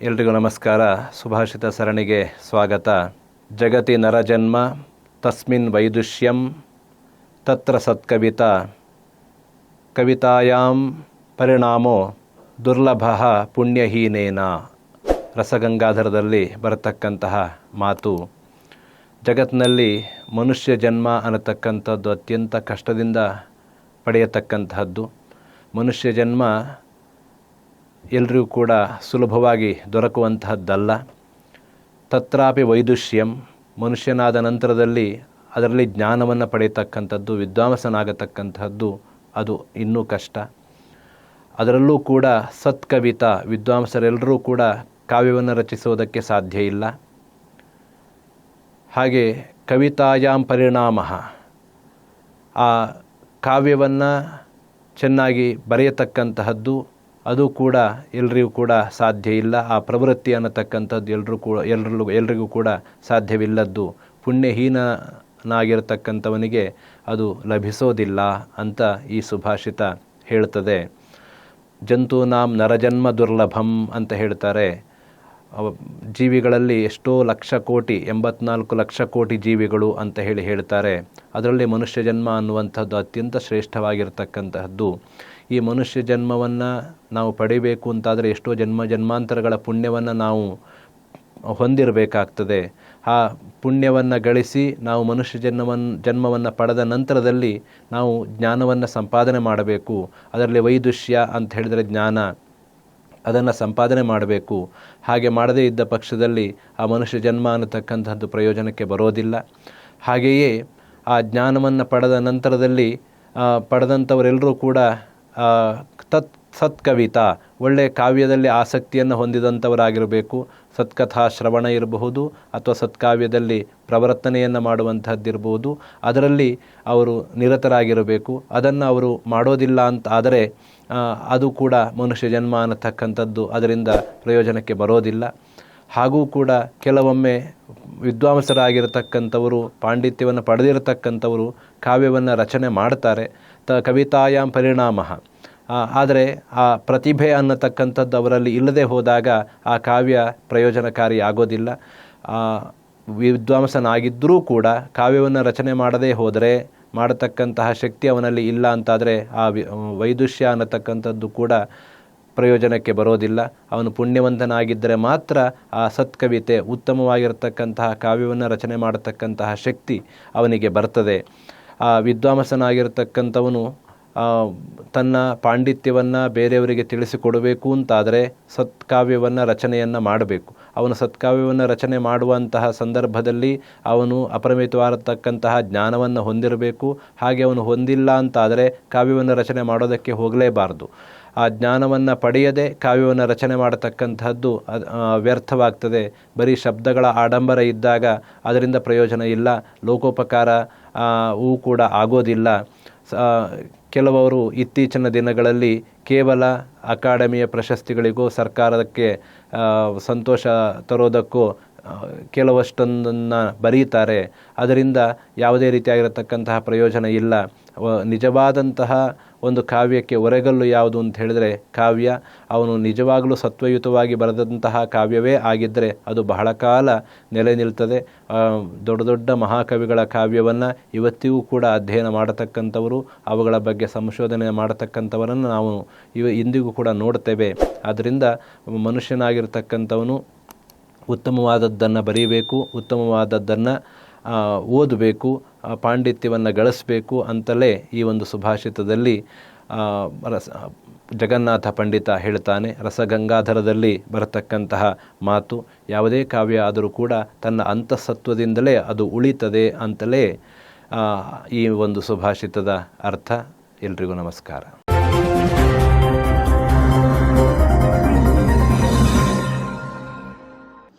ಎಲ್ರಿಗೂ ನಮಸ್ಕಾರ. ಸುಭಾಷಿತ ಸರಣಿಗೆ ಸ್ವಾಗತ. ಜಗತಿ ನರಜನ್ಮ ತಸ್ಮಿನ್ ವೈದುಷ್ಯಂ, ತತ್ರ ಸತ್ಕವಿತಾ. ಕವಿತಾಯಾಂ ಪರಿಣಾಮೋ ದುರ್ಲಭ ಪುಣ್ಯಹೀನೇನ. ರಸಗಂಗಾಧರದಲ್ಲಿ ಬರತಕ್ಕಂತಹ ಮಾತು. ಜಗತ್ತಿನಲ್ಲಿ ಮನುಷ್ಯ ಜನ್ಮ ಅನ್ನತಕ್ಕಂಥದ್ದು ಅತ್ಯಂತ ಕಷ್ಟದಿಂದ ಪಡೆಯತಕ್ಕಂತಹದ್ದು. ಮನುಷ್ಯ ಜನ್ಮ ಎಲ್ರಿಗೂ ಕೂಡ ಸುಲಭವಾಗಿ ದೊರಕುವಂತಹದ್ದಲ್ಲ. ತತ್ರಾಪಿ ವೈದುಷ್ಯಂ, ಮನುಷ್ಯನಾದ ನಂತರದಲ್ಲಿ ಅದರಲ್ಲಿ ಜ್ಞಾನವನ್ನು ಪಡೆಯತಕ್ಕಂಥದ್ದು ವಿದ್ವಾಂಸನಾಗತಕ್ಕಂತಹದ್ದು ಅದು ಇನ್ನೂ ಕಷ್ಟ. ಅದರಲ್ಲೂ ಕೂಡ ಸತ್ಕವಿತ ವಿದ್ವಾಂಸರೆಲ್ಲರೂ ಕೂಡ ಕಾವ್ಯವನ್ನು ರಚಿಸುವುದಕ್ಕೆ ಸಾಧ್ಯ ಇಲ್ಲ. ಹಾಗೆ ಕವಿತಾಯಾಮ್ ಪರಿಣಾಮ. ಆ ಕಾವ್ಯವನ್ನು ಚೆನ್ನಾಗಿ ಬರೆಯತಕ್ಕಂತಹದ್ದು ಅದು ಕೂಡ ಎಲ್ರಿಗೂ ಕೂಡ ಸಾಧ್ಯ ಇಲ್ಲ. ಆ ಪ್ರವೃತ್ತಿ ಅನ್ನತಕ್ಕಂಥದ್ದು ಎಲ್ಲರೂ ಕೂಡ ಎಲ್ಲರಲ್ಲೂ ಎಲ್ರಿಗೂ ಕೂಡ ಸಾಧ್ಯವಿಲ್ಲದ್ದು ಪುಣ್ಯಹೀನನಾಗಿರತಕ್ಕಂಥವನಿಗೆ ಅದು ಲಭಿಸೋದಿಲ್ಲ ಅಂತ ಈ ಸುಭಾಷಿತ ಹೇಳ್ತದೆ. ನಾಮ್ ನರಜನ್ಮ ದುರ್ಲಭಂ ಅಂತ ಹೇಳ್ತಾರೆ. ಜೀವಿಗಳಲ್ಲಿ ಎಷ್ಟೋ ಲಕ್ಷ ಕೋಟಿ, ಎಂಬತ್ನಾಲ್ಕು ಲಕ್ಷ ಕೋಟಿ ಜೀವಿಗಳು ಅಂತ ಹೇಳಿ ಹೇಳ್ತಾರೆ. ಅದರಲ್ಲಿ ಮನುಷ್ಯ ಜನ್ಮ ಅನ್ನುವಂಥದ್ದು ಅತ್ಯಂತ ಶ್ರೇಷ್ಠವಾಗಿರ್ತಕ್ಕಂತಹದ್ದು. ಈ ಮನುಷ್ಯ ಜನ್ಮವನ್ನು ನಾವು ಪಡಿಬೇಕು ಅಂತಾದರೆ ಎಷ್ಟೋ ಜನ್ಮ, ಜನ್ಮಾಂತರಗಳ ಪುಣ್ಯವನ್ನು ನಾವು ಹೊಂದಿರಬೇಕಾಗ್ತದೆ. ಆ ಪುಣ್ಯವನ್ನು ಗಳಿಸಿ ನಾವು ಮನುಷ್ಯ ಜನ್ಮವನ್ನು ಜನ್ಮವನ್ನು ಪಡೆದ ನಂತರದಲ್ಲಿ ನಾವು ಜ್ಞಾನವನ್ನು ಸಂಪಾದನೆ ಮಾಡಬೇಕು. ಅದರಲ್ಲಿ ವೈದುಷ್ಯ ಅಂತ ಹೇಳಿದರೆ ಜ್ಞಾನ. ಅದನ್ನು ಸಂಪಾದನೆ ಮಾಡಬೇಕು. ಹಾಗೆ ಮಾಡದೇ ಇದ್ದ ಪಕ್ಷದಲ್ಲಿ ಆ ಮನುಷ್ಯ ಜನ್ಮ ಅನ್ನತಕ್ಕಂಥದ್ದು ಪ್ರಯೋಜನಕ್ಕೆ ಬರೋದಿಲ್ಲ. ಹಾಗೆಯೇ ಆ ಜ್ಞಾನವನ್ನು ಪಡೆದ ನಂತರದಲ್ಲಿ ಪಡೆದಂಥವರೆಲ್ಲರೂ ಕೂಡ ತತ್, ಸತ್ಕವಿತಾ ಒಳ್ಳೆಯ ಕಾವ್ಯದಲ್ಲಿ ಆಸಕ್ತಿಯನ್ನು ಹೊಂದಿದಂಥವರಾಗಿರಬೇಕು. ಸತ್ಕಥಾ ಶ್ರವಣ ಇರಬಹುದು ಅಥವಾ ಸತ್ಕಾವ್ಯದಲ್ಲಿ ಪ್ರವರ್ತನೆಯನ್ನು ಮಾಡುವಂಥದ್ದಿರಬಹುದು. ಅದರಲ್ಲಿ ಅವರು ನಿರತರಾಗಿರಬೇಕು. ಅದನ್ನು ಅವರು ಮಾಡೋದಿಲ್ಲ ಅಂತ ಆದರೆ ಅದು ಕೂಡ ಮನುಷ್ಯ ಜನ್ಮ ಅನ್ನತಕ್ಕಂಥದ್ದು ಅದರಿಂದ ಪ್ರಯೋಜನಕ್ಕೆ ಬರೋದಿಲ್ಲ. ಹಾಗೂ ಕೂಡ ಕೆಲವೊಮ್ಮೆ ವಿದ್ವಾಂಸರಾಗಿರತಕ್ಕಂಥವರು, ಪಾಂಡಿತ್ಯವನ್ನು ಪಡೆದಿರತಕ್ಕಂಥವರು ಕಾವ್ಯವನ್ನು ರಚನೆ ಮಾಡ್ತಾರೆ. ತ ಕವಿತಾಯಾಮ್ ಪರಿಣಾಮ. ಆದರೆ ಆ ಪ್ರತಿಭೆ ಅನ್ನತಕ್ಕಂಥದ್ದು ಅವರಲ್ಲಿ ಇಲ್ಲದೆ ಹೋದಾಗ ಆ ಕಾವ್ಯ ಪ್ರಯೋಜನಕಾರಿ ಆಗೋದಿಲ್ಲ ವಿದ್ವಾಂಸನಾಗಿದ್ದರೂ ಕೂಡ ಕಾವ್ಯವನ್ನು ರಚನೆ ಮಾಡದೇ ಹೋದರೆ ಮಾಡತಕ್ಕಂತಹ ಶಕ್ತಿ ಅವನಲ್ಲಿ ಇಲ್ಲ ಅಂತಾದರೆ ಆ, ವೈದುಷ್ಯ ಅನ್ನತಕ್ಕಂಥದ್ದು ಕೂಡ ಪ್ರಯೋಜನಕ್ಕೆ ಬರೋದಿಲ್ಲ. ಅವನು ಪುಣ್ಯವಂತನಾಗಿದ್ದರೆ ಮಾತ್ರ ಆ ಸತ್ಕವಿತೆ ಉತ್ತಮವಾಗಿರತಕ್ಕಂತಹ ಕಾವ್ಯವನ್ನು ರಚನೆ ಮಾಡತಕ್ಕಂತಹ ಶಕ್ತಿ ಅವನಿಗೆ ಬರ್ತದೆ. ಆ ವಿದ್ವಾಂಸನಾಗಿರ್ತಕ್ಕಂಥವನು ತನ್ನ ಪಾಂಡಿತ್ಯವನ್ನು ಬೇರೆಯವರಿಗೆ ತಿಳಿಸಿಕೊಡಬೇಕು ಅಂತಾದರೆ ಸತ್ಕಾವ್ಯವನ್ನು ರಚನೆಯನ್ನು ಮಾಡಬೇಕು. ಅವನು ಸತ್ಕಾವ್ಯವನ್ನು ರಚನೆ ಮಾಡುವಂತಹ ಸಂದರ್ಭದಲ್ಲಿ ಅವನು ಅಪರಿಮಿತವಾಗಿರತಕ್ಕಂತಹ ಜ್ಞಾನವನ್ನು ಹೊಂದಿರಬೇಕು. ಹಾಗೆ ಅವನು ಹೊಂದಿಲ್ಲ ಅಂತಾದರೆ ಕಾವ್ಯವನ್ನು ರಚನೆ ಮಾಡೋದಕ್ಕೆ ಹೋಗಲೇಬಾರದು. ಆ ಜ್ಞಾನವನ್ನು ಪಡೆಯದೆ ಕಾವ್ಯವನ್ನು ರಚನೆ ಮಾಡತಕ್ಕಂತಹದ್ದು ವ್ಯರ್ಥವಾಗ್ತದೆ. ಬರೀ ಶಬ್ದಗಳ ಆಡಂಬರ ಇದ್ದಾಗ ಅದರಿಂದ ಪ್ರಯೋಜನ ಇಲ್ಲ. ಲೋಕೋಪಕಾರ ವೂ ಕೂಡ ಆಗೋದಿಲ್ಲ. ಕೆಲವರು ಇತ್ತೀಚಿನ ದಿನಗಳಲ್ಲಿ ಕೇವಲ ಅಕಾಡೆಮಿಯ ಪ್ರಶಸ್ತಿಗಳಿಗೂ ಸರ್ಕಾರಕ್ಕೆ ಸಂತೋಷ ತರೋದಕ್ಕೂ ಕೆಲವಷ್ಟೊಂದನ್ನು ಬರೀತಾರೆ. ಅದರಿಂದ ಯಾವುದೇ ರೀತಿಯಾಗಿರತಕ್ಕಂತಹ ಪ್ರಯೋಜನ ಇಲ್ಲ. ನಿಜವಾದಂತಹ ಒಂದು ಕಾವ್ಯಕ್ಕೆ ಒರೆಗಲ್ಲು ಯಾವುದು ಅಂತ ಹೇಳಿದರೆ ಕಾವ್ಯ, ಅವನು ನಿಜವಾಗಲೂ ಸತ್ವಯುತವಾಗಿ ಬರೆದಂತಹ ಕಾವ್ಯವೇ ಆಗಿದ್ದರೆ ಅದು ಬಹಳ ಕಾಲ ನೆಲೆ ನಿಲ್ತದೆ. ದೊಡ್ಡ ದೊಡ್ಡ ಮಹಾಕವಿಗಳ ಕಾವ್ಯವನ್ನು ಇವತ್ತಿಗೂ ಕೂಡ ಅಧ್ಯಯನ ಮಾಡತಕ್ಕಂಥವರು, ಅವುಗಳ ಬಗ್ಗೆ ಸಂಶೋಧನೆ ಮಾಡತಕ್ಕಂಥವರನ್ನು ನಾವು ಇವ, ಇಂದಿಗೂ ಕೂಡ ನೋಡ್ತೇವೆ. ಆದ್ದರಿಂದ ಮನುಷ್ಯನಾಗಿರ್ತಕ್ಕಂಥವನು ಉತ್ತಮವಾದದ್ದನ್ನು ಬರೀಬೇಕು, ಉತ್ತಮವಾದದ್ದನ್ನು ಓದಬೇಕು ಪಾಂಡಿತ್ಯವನ್ನು ಗಳಿಸಬೇಕು ಅಂತಲೇ ಈ ಒಂದು ಸುಭಾಷಿತದಲ್ಲಿ ರಸ, ಜಗನ್ನಾಥ ಪಂಡಿತ ಹೇಳ್ತಾನೆ. ರಸಗಂಗಾಧರದಲ್ಲಿ ಬರತಕ್ಕಂತಹ ಮಾತು, ಯಾವುದೇ ಕಾವ್ಯ ಆದರೂ ಕೂಡ ತನ್ನ ಅಂತಸತ್ವದಿಂದಲೇ ಅದು ಉಳಿತದೆ ಅಂತಲೇ ಈ ಒಂದು ಸುಭಾಷಿತದ ಅರ್ಥ. ಎಲ್ರಿಗೂ ನಮಸ್ಕಾರ.